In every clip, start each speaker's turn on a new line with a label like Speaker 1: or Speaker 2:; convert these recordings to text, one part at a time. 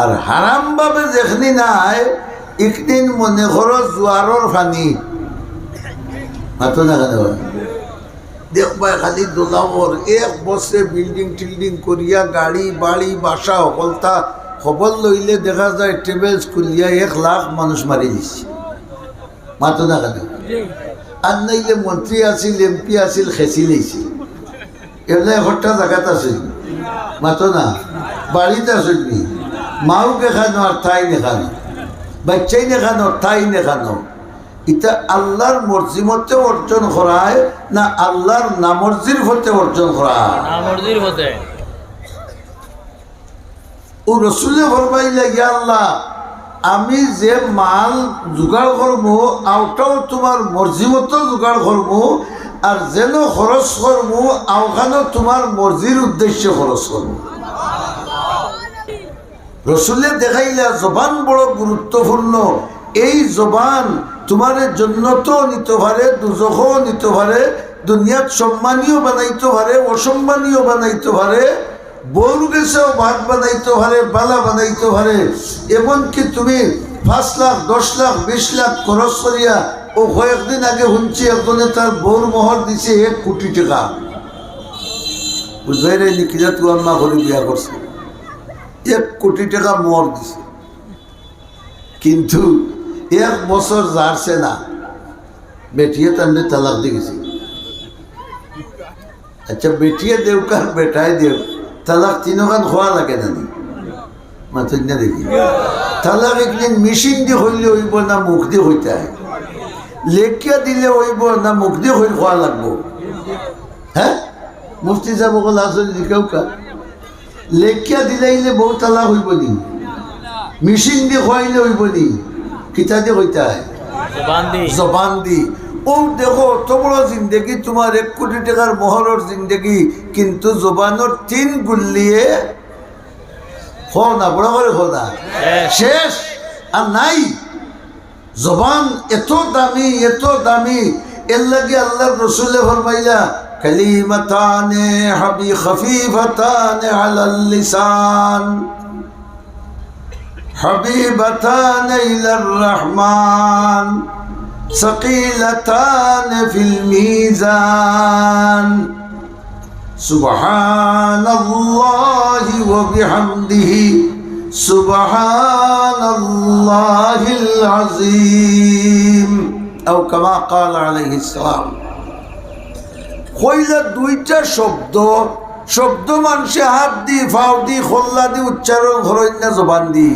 Speaker 1: আর হারাম ভাবে যেখানি নাই একদিন মনে করো জোয়ারর ফানি। খালি এক বিল্ডিং টিল্ডিং বাসা দেখা যায় এক লাখ মানুষ নাইলে মন্ত্রী আছিল, এমপি আছিল, খেঁচি লৈছিল একটা জায়গাত আছে মাতো না, বাড়িতে মাও দেখানো আর তাই দেখানো বাচ্চাই দেখানো তাই দেখানো এটা আল্লাহর মর্জি মতে অর্জন করায় না আল্লাহর নামর্জির হতে অর্জন
Speaker 2: হতে
Speaker 1: ও রসুলে ফরমাইলে ইয়া আল্লাহ আমি যে মাল জোগাড় করব আওটাও তোমার মর্জি মতো জোগাড় করব আর যেন খরচ করব আওখানো তোমার মর্জির উদ্দেশ্যে খরচ করব রসুলে দেখাইলা জবান বড় গুরুত্বপূর্ণ। এই জবান তোমার জন্নতও নিতে পারে, দুজখও নিতে পারে, দুনিয়াত সম্মানীয় বানাইতে পারে, অসম্মানীয় বানাইতে পারে বউর গেছেও ভাত বানাইতে পারে, বালা বানাইতে পারে। এমনকি তুমি পাঁচ লাখ, দশ লাখ, বিশ লাখ খরচ করিয়া ও কয়েকদিন আগে শুনছি একজনে তার বউর মোহর দিছে এক কোটি টাকা। বুঝাই রে নিকিজা তু আম্মা করে বিয়া করছে। এক কোটি টাকা মোহর দিছে। কিন্তু এক বছর যারছে না। বেটিয়ে তাহলে তালাক দিয়ে গেছে। আচ্ছা বেটিয়ে দেউ দেউকার বেটাই দেউ তালাক তিনখান খোয়া লাগে না মাথুন না দেখি? তালাক একদিন মেশিন দিয়ে হইলে হইব না মুখ দিয়ে হইতে হয়? লেখিয়া দিলে হইব না মুখ দিয়ে হইল খোয়া লাগবো? হ্যাঁ মুফতি কল আসলে কেউ কা লেখিয়া দিলাইলে বউ তালাক হইব নি? মেশিন দিয়ে খোয়াইলে হইব নি? কিতা দিয়ে হইতে হয় জবান দি। ও দেখো অত বড় জিন্দগি তোমার এক কোটি টাকার মোহরের জিন্দগি কিন্তু জবানোর তিন গুল্লিয়ে না বড় করে না
Speaker 2: শেষ।
Speaker 1: আর নাই। জবান এত দামি এত দামি। এর লাগে আল্লাহ রসুলে ফরমাইলা كلمتان حبي خفيفتان على اللسان. حبيبتان إلى الرحمن ثقيلتان في الميزان. سبحان الله وبحمده سبحان الله العظيم. أو كما قال عليه السلام কইলা দুইটা শব্দ শব্দ মানুষে হাত দি, ফাও দি, খোল্লা দি, উচ্চারণ ঘরই না জবান দি।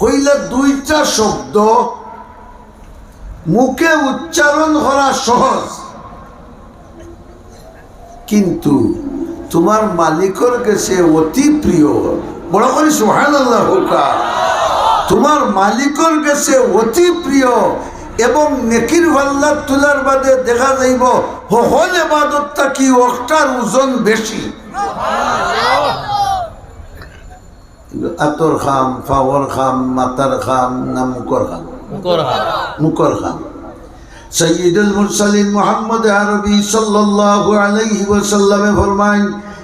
Speaker 1: কইলা দুইটা শব্দ, মুখে উচ্চারণ করা সহজ। কিন্তু তোমার মালিকর কাছে অতি প্রিয় বড় করে সুহান তোমার মালিকর কাছে অতি প্রিয় এবং নেকির ভাল্লা তোলার বাদে দেখা যাইব হল এবাদতটা কি অক্টার ওজন বেশি? আতর খাম ফাওয়ার খাম মাতার খাম না মুকর খাম? মুকর খাম। সৈয়দ মুরসালিন মোহাম্মদ আরবি সাল্লাল্লাহু আলাইহি ওয়াসাল্লামে ফরমায়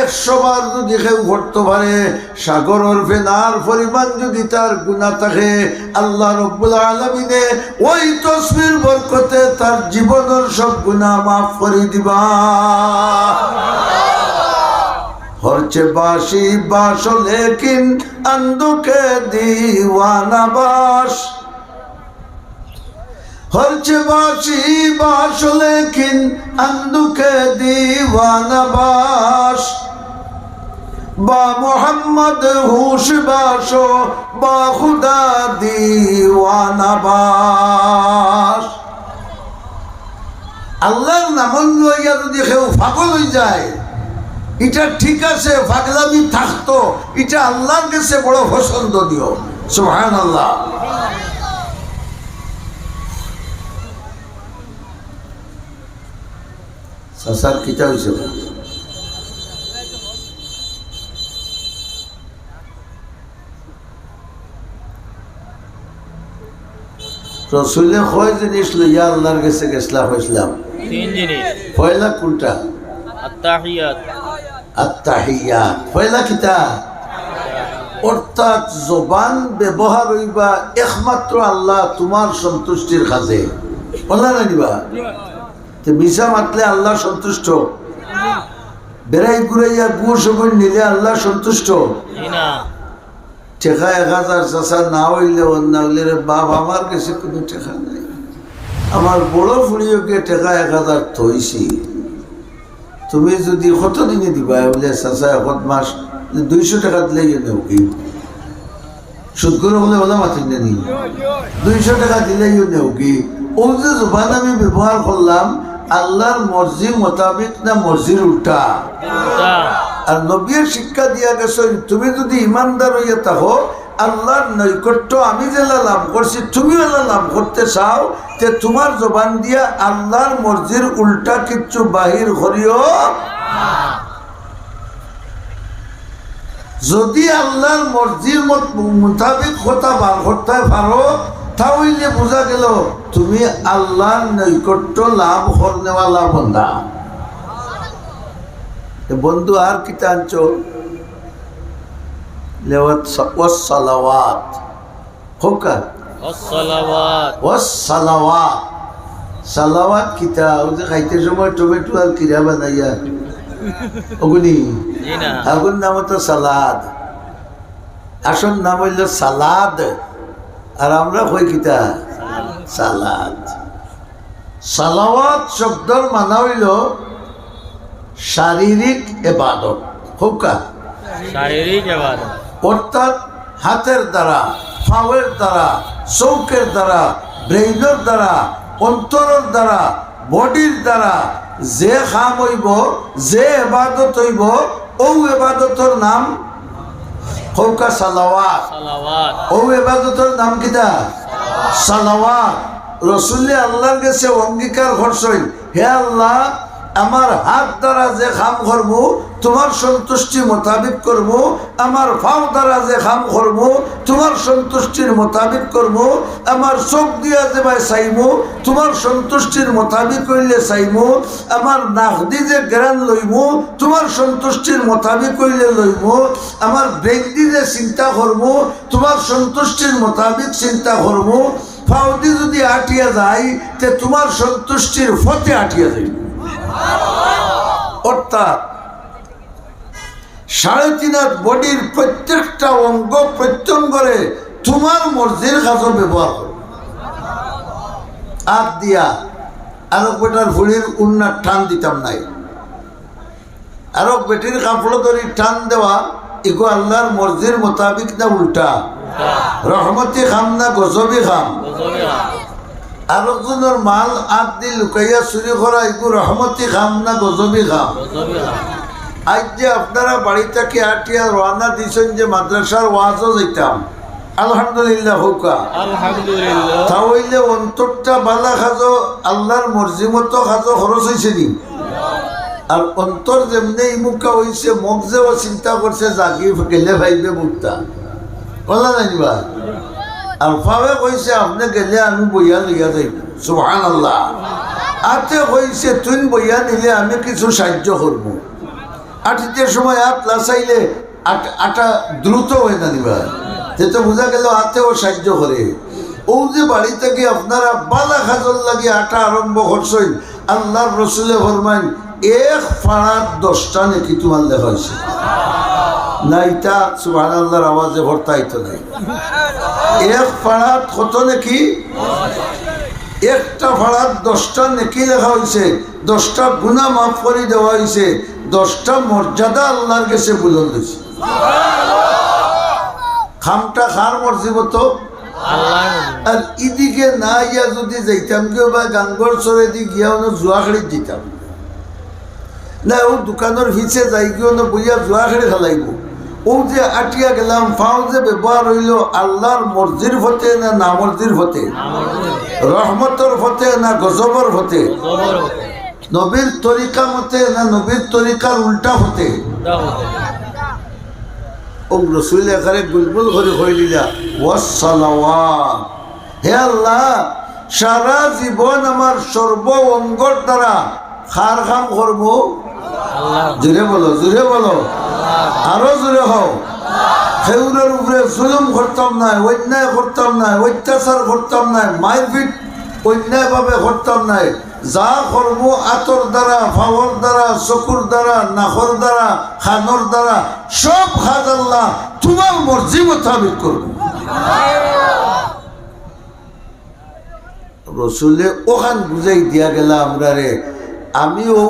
Speaker 1: একশো বার যদি কেউ করতে পারে সাগরের ফেনার পরিমাণ যদি তার গুণা থাকে আল্লাহ রব্বুল আলমিনে ওই তসবির বরকতে তার জীবনের সব গুণা মাফ করে দিবা। হরছে বাসি বাস লেকিন আন্দুকে দিওয়ানা বাস হরছে বাসি বাস লেকিন আন্দুকে দিওয়ানা বাস বা মোহাম্মদ হুশ বাস, বা খুদা দিওয়ানা বাস। আল্লাহর নাম লইয়া যদি কেউ পাগল হয়ে যায়, এটা ঠিক আছে, পাগলামি থাকতো, এটা আল্লাহর কাছে বড় পছন্দ দিও। সুহান আল্লাহ সাসার কিতা হয়েছে রসুলে কয় জিনিস লইয়া আল্লাহর কাছে গেছিলাম হয়েছিলাম
Speaker 2: তিন জিনিস।
Speaker 1: পয়লা কোনটা?
Speaker 2: আত্তাহিয়াত।
Speaker 1: আত্মাহিয়াত পয়লা কিতা? অর্থাৎ জবান ব্যবহার হইবা একমাত্র আল্লাহ তোমার সন্তুষ্টির কাজে। বলা না নিবা তে মিশা মাতলে আল্লাহ সন্তুষ্ট। বেড়াই ঘুরাইয়া গুড় সবুর নিলে আল্লাহ সন্তুষ্ট।
Speaker 2: না।
Speaker 1: টেকা এক হাজার চাষা না হইলে অন্য হইলে বাপ, আমার কাছে কোনো টেকা নাই। আমার বড় ফুড়িওকে টেকা এক হাজার থইছি। তুমি যদি কত দিনে দিবা? বলে চাষা এখন মাস দুইশো টাকা দিলে নেও কি? সুদ করে বলে বলে মাতিন নি দুইশো টাকা দিলেই নেও কি? ও যে জবান আমি ব্যবহার করলাম, আল্লাহর মর্জি মোতাবেক না মর্জির উল্টা। আর নবীর শিক্ষা দিয়া গেছে তুমি যদি ইমানদার হইয়া থাকো, আল্লাহর নৈকট্য আমি যেলা লাভ করছি তুমি এলা লাভ করতে চাও, তে তোমার জবান দিয়া আল্লাহর মর্জির উল্টা কিচ্ছু বাহির করিও। যদি আল্লাহর মর্জির মত- মোতাবেক কথা বার করতে পারো, তাহলে বোঝা গেল, তুমি আল্লাহর নৈকট্য লাভ করনেওয়ালা বন্ধা বন্ধু আর কিতা আনছ? লেওয়াত সালাওয়াত। হোকা সালাওয়াত। সালাওয়াত। কিতা ও যে খাইতে সময় টমেটো আর কিরা বানাইয়া। ওগুনি
Speaker 2: জি না।
Speaker 1: আগুন নাম তো সালাদ। আসল নাম হইল সালাদ। আর আমরা কই কিতা সালাদ। সালাওয়াত শব্দর মানা হইল শারীরিক এবাদত হোকা
Speaker 2: শারীরিক ইবাদত
Speaker 1: অর্থাৎ হাতের দ্বারা ফাওয়ের দ্বারা চৌকের দ্বারা ব্রেইনের দ্বারা অন্তরের দ্বারা বডির দ্বারা যে খাম হইব যে এবাদত হইব ও এবাদতর নাম হৌকা সালাওয়াত। ও এবাদতর নাম কিতা? সালাওয়াত। রসুল্লে আল্লাহর কাছে অঙ্গীকার করছই হে আল্লাহ আমার হাত দ্বারা যে খাম করব, তোমার সন্তুষ্টি মোতাবিক করব, আমার ফাও দ্বারা যে খাম করব, তোমার সন্তুষ্টির মোতাবিক করব, আমার চোখ দিয়া যে ভাই চাইমু, তোমার সন্তুষ্টির মোতাবিক করলে চাইমু, আমার নাক দি যে জ্ঞান লইমু, তোমার সন্তুষ্টির মোতাবিক করলে লইমু, আমার ব্রেক দি যে চিন্তা করব, তোমার সন্তুষ্টির মোতাবিক চিন্তা করব ফাউদি যদি আটিয়া যায়, তে তোমার সন্তুষ্টির ফতে আটিয়া যাইব। অর্থাৎ সাড়ে তিন হাত বডির প্রত্যেকটা অঙ্গ প্রত্যঙ্গরে তোমার মর্জির কাজও ব্যবহার করো। হাত দিয়া আরও বেটার ভুড়ির উন্নার টান দিতাম নাই। আরও বেটির কাপড় ধরি টান দেওয়া এগো আল্লাহর মর্জির মোতাবিক না উল্টা? রহমতি খাম না গজবি খাম। আরেকজনের মাল আট দি লুকাইয়া চুরি করা এগো রহমতি খাম না গজবি খাম আজ যে আপনারা বাড়ি থেকে আটিয়া রওনা দিয়েছেন যে মাদ্রাসার ওয়াজও যেতাম আলহামদুলিল্লাহ হুকা। তাহলে অন্তরটা বালা খাজো আল্লাহর মর্জি মতো খাজো খরচ হয়েছে নি? আর অন্তর যেমনি ইমুকা হয়েছে যে চিন্তা করছে জাগি গেলে ভাইবে মুক্তা। বলা জানিবা আর ফাবে কইছে, আপনি গেলে আমি বইয়া লইয়া যাইব। সুহান আল্লাহ আতে কইছে, তুই বইয়া নিলে আমি কিছু সাহায্য করব। আটিতে সময় হাত লাসাইলে আট দ্রুত হয়ে না নিবা যেটা বোঝা গেল হাতেও সাহায্য করে। ও যে বাড়ি থেকে আপনারা বালা খাজল লাগে আটা আরম্ভ করছেন, আল্লাহর রসুলে ফরমাইন, এক ফাড়ার দশটা নাকি তোমার লেখা হয়েছে না এটা সুহান আল্লাহর আওয়াজে ভর্তাইতো নাই। এক ফাড়াত কত নাকি? একটা ভাড়ার দশটা নেকি লেখা হয়েছে দশটা গুণা মাফ করে দেওয়া হয়েছে দশটা মর্যাদা আল্লাহর কাছে বুলন দিয়েছে খামটা খার মর্জি মতো
Speaker 2: আল্লাহ
Speaker 1: আর ইদিকে না ইয়া যদি যাইতাম কেউ বা গাঙ্গর চরে দি গিয়া ono জুয়াখড়ি দিতাম। না, ও দোকানের ভিচে যাই গিয়ে ono বইয়া জুয়া খেড়ি খেলাইব ও যে আটিয়া গেলাম, ফাও যে ব্যবহার হইল, আল্লাহর মর্জির ফতে না না মর্জির ফতে? রহমতর ফতে না গজবর ফতে? নবীর তরিকা মতে না নবীর তরিকার উল্টা
Speaker 2: দাউদ
Speaker 1: ও আল্লাহ, সারা জীবন আমার সর্ব অঙ্গর দ্বারা খার খাম করব? জুড়ে বলো জুড়ে বলো। আরও জুড়ে হও। সেগুলোর উপরে জুলুম করতাম না অন্যায় করতাম না অত্যাচার করতাম না মারপিট অন্যায়ভাবে করতাম নাই। যা করব আতর দ্বারা ফাওয়ার দ্বারা চকুর দ্বারা নাখর দ্বারা খানোর দ্বারা সব খাজ আল্লাহ তোমার মর্জি মোতাবিক করব। রসুলে ওখান বুঝাই দিয়া গেলা আমরা রে আমি ও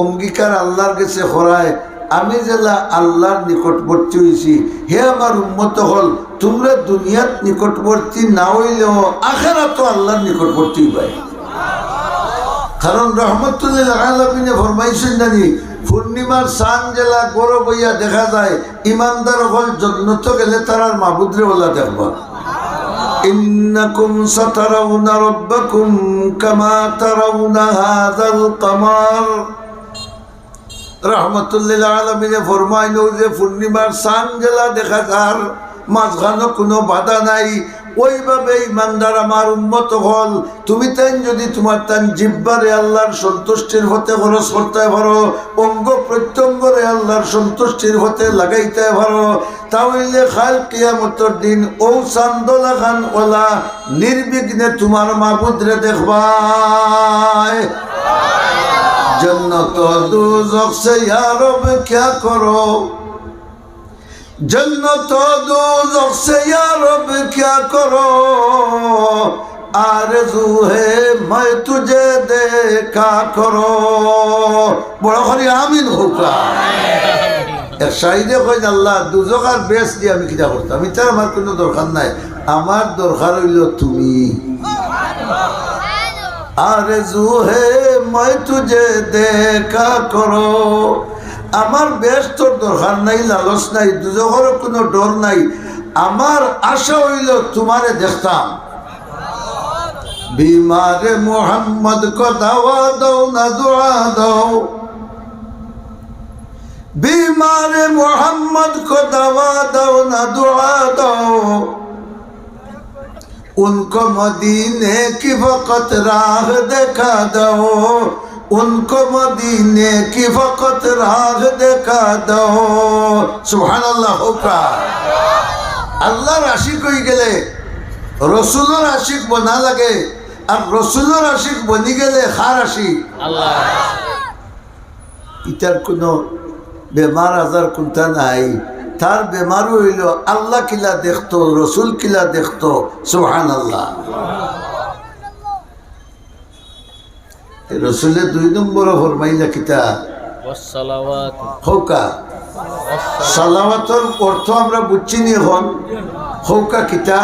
Speaker 1: অঙ্গীকার আল্লাহর কাছে করায় আমি জেলা আল্লাহর নিকটবর্তী হয়েছি হে আমার উন্মত হল, তোমরা দুনিয়াত নিকটবর্তী না হইলেও আখেরা তো আল্লাহর নিকটবর্তী পাই কারণ রহমতুল্লাহ আলমিনে ফরমাইছেন জানি, পূর্ণিমার সান জেলা গৌরব হইয়া দেখা যায়, ইমানদার হল যত্নত গেলে তারার মাবুদ্রে ওলা দেখবা। إنكم سترون ربكم كما ترون هذا القمر রহমতুল্লাহ আলমিনে ফরমাইল যে পূর্ণিমার সান জেলা দেখা যার মাঝখানে কোনো বাধা নাই ওইভাবে ইমানদার আমার উন্মত হল। তুমি তাই যদি তোমার তান জিব্বারে আল্লাহর সন্তুষ্টির হতে খরচ করতে পারো, অঙ্গ প্রত্যঙ্গরে আল্লাহর সন্তুষ্টির হতে লাগাইতে পারো তাহলে খাল কিয়ামতর দিন ও সান্দোলা খান ওলা নির্বিঘ্নে তোমার মাবুদরে দেখবায় জন্নত দুজক সে ইয়ারব ক্যা করো? জন্নত دوزخ سے یا رب کیا জু হে ہے میں تجھے دیکھا کرو بڑا আমিন آمین ہوکا এক সাইডে আল্লাহ দুজক আর বেশ দিয়ে আমি কিনা আমার কোনো দরকার নাই। আমার দরকার হইল তুমি। আরে জু হে মই তুঝে দেখা করো। আমার বেশ তোর দরকার নাই লালস নাই দুজগর কোনো ডর নাই। আমার আশা হইল তোমারে দেখতাম। বিমারে মোহাম্মদ কথা দাও না, দোয়া দাও। বিমারে মোহাম্মদ দাওয়া দাও না, দোয়া দাও। উনক মদিনে কি ফকত রাহ দেখা দাও। उनको मदीने की वक़्त राह दिखा दो सुभान अल्लाह होका আল্লাহর আশিক হয়ে গেলে রসুলের আশিক বনা লাগে আর রসুলের আশিক বনি গেলে খার আশিক
Speaker 2: আল্লাহ
Speaker 1: ইটার কোনো বেমার আজার কোনটা নাই তার বেমারও হইল আল্লাহ কিলা দেখতো রসুল কিলা দেখতো সুহান আল্লাহ রসুলের দুই নম্বর ফরমাইলা কিতা? হৌকা। সালাওয়াতর অর্থ আমরা বুঝছি নি হন হৌকা কিতা?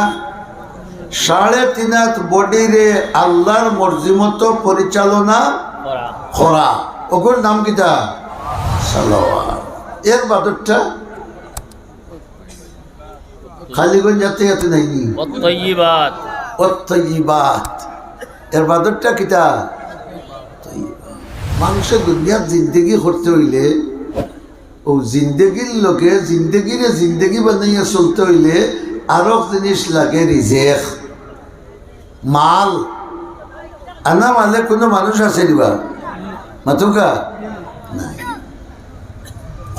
Speaker 1: সাড়ে তিন হাত বডিরে আল্লাহর মর্জিমত পরিচালনা
Speaker 2: করা।
Speaker 1: ওগুর নাম কিতা? সালাওয়াত। এর বাদরটা খালিগঞ্জ যাতে যাতে নাইনি
Speaker 2: অত্যয়িবাত
Speaker 1: অত্যয়িবাত এর বাদরটা কিতা? মানুষ দুনিয়ার জিন্দগি করতে হইলে, ও জিন্দগির লোকে জিন্দগিরে জিন্দগি বানাইয়া চলতে হইলে আরও জিনিস লাগে রিজেক। মাল। আনা মালে কোনো মানুষ আছে দিবা? মাতুকা? নাই।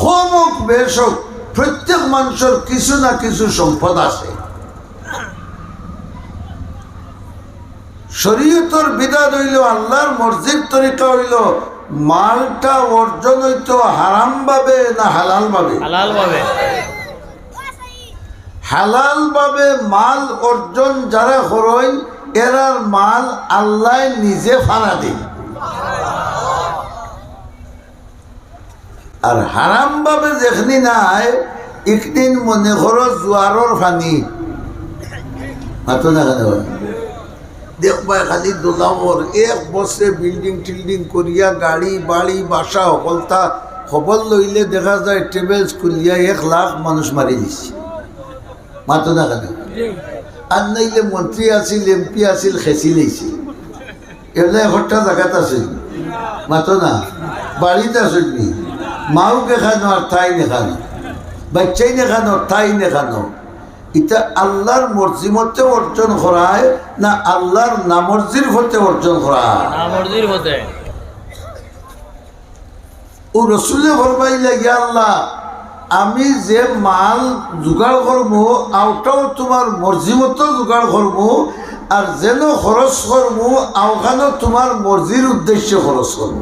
Speaker 1: হোক হোক বেশ হোক প্রত্যেক মানুষের কিছু না কিছু সম্পদ আছে। শরীয়তর বিধান হইল আল্লাহর মসজিদ তরিকা হইল মালটা অর্জন হইতো হারাম ভাবে না হালাল ভাবে
Speaker 2: হালাল ভাবে
Speaker 1: হালাল ভাবে মাল অর্জন যারা হরই এরার মাল আল্লাহ নিজে ফানা দিন। আর হারাম ভাবে যেখানি নাই একদিন মনে করো জোয়ারর ফানি। মাতো না কেন? দেখবা খালি দোলামর এক বছরে বিল্ডিং টিল্ডিং করিয়া গাড়ি, বাড়ি, বাসা সকলতা খবর লইলে দেখা যায় ট্রেভেলস খুলিয়া এক লাখ মানুষ মারি দিছে। মাতো না কেন আর নাইলে মন্ত্রী আছিল এমপি আছিল, খেচি লৈছে। এগুলো এঘরটা জায়গাত আছিল মাতো না? বাড়িতে আছিল মাও দেখানো আর তাই দেখানো বাচ্চাই দেখানো তাই দেখানো এটা আল্লাহর মর্জি মতে অর্জন করায় না আল্লাহর নামর্জির ফতে অর্জন করায়?
Speaker 2: হতে
Speaker 1: ও রসুলে ফরমাইলে গিয়া আল্লাহ আমি যে মাল জোগাড় করব আওটাও তোমার মর্জি মতো জোগাড় করব আর যেন খরচ করব আওখানো তোমার মর্জির উদ্দেশ্যে খরচ করব